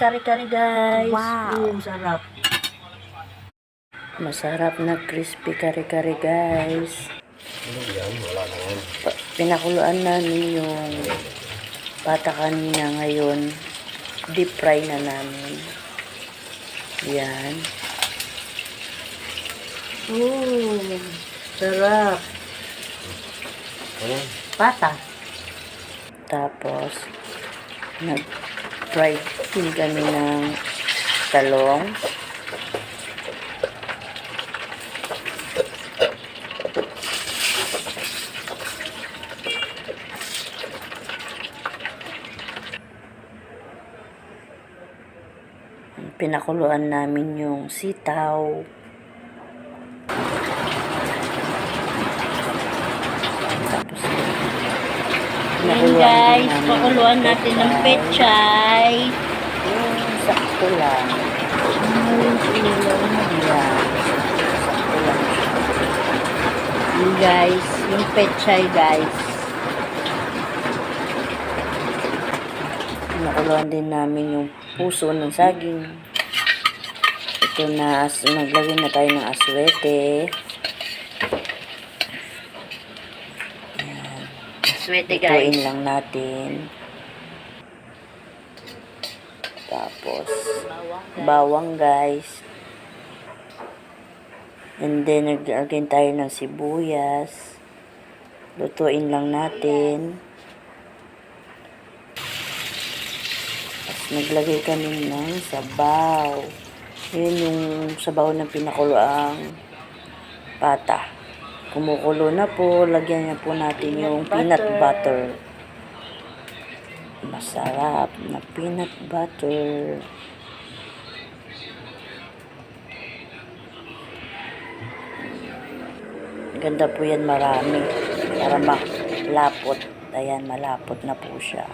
Kari-kari guys. Wow. Mm, sarap. Masarap na crispy kare-kare guys. Pa- pinakuluan namin yung pata kanina ngayon. Deep fry na namin. Yan. Mm, sarap. Pata. Tapos, nag-fry din kami ng talong. Pinakuluan namin yung sitaw. Tapos, Ayan guys, pakuluan natin ng pechay. Yung sakto lang. Mm, ilaw na. Yan. Sakto lang siya. Yun guys, yung pechay guys. Nakuluan din namin yung puso ng saging. Ito na, naglagay na tayo ng aswete. Ituin guys. lang natin. Tapos, bawang guys. And then, naglagay tayo ng sibuyas. Lutuin lang natin. Tapos, naglagay kami ng sabaw. Yun yung sabaw ng pinakuloang pata. Kumukulo na po. Lagyan niya po natin yung peanut butter. Masarap na peanut butter. Ganda po yan marami. Para malapot. Ayan, malapot na po siya.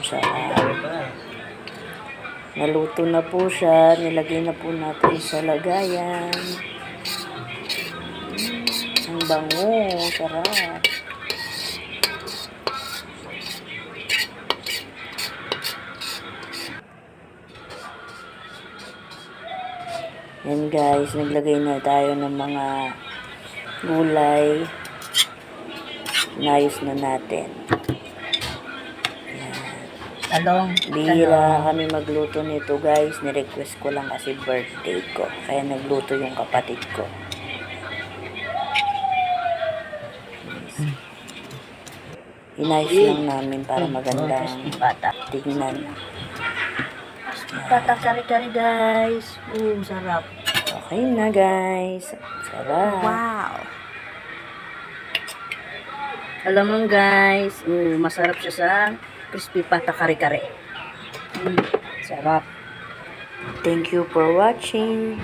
Masarap. Naluto na po siya. Nilagay na po natin sa lagayan. Mm, ang bango. Sarap. Yan guys, naglagay na tayo ng mga gulay. Nayos na natin. Talong. Bihira kami magluto nito guys. Nirequest ko lang kasi birthday ko. Kaya nagluto yung kapatid ko. Inayos lang namin para magandang Pata. tignan. Pata kari-kari guys. Mm, sarap. Okay na guys. Sarap. Wow. Alam mo guys, mm, masarap siya sa crispy pata kare-kare. Mm, sarap. Thank you for watching.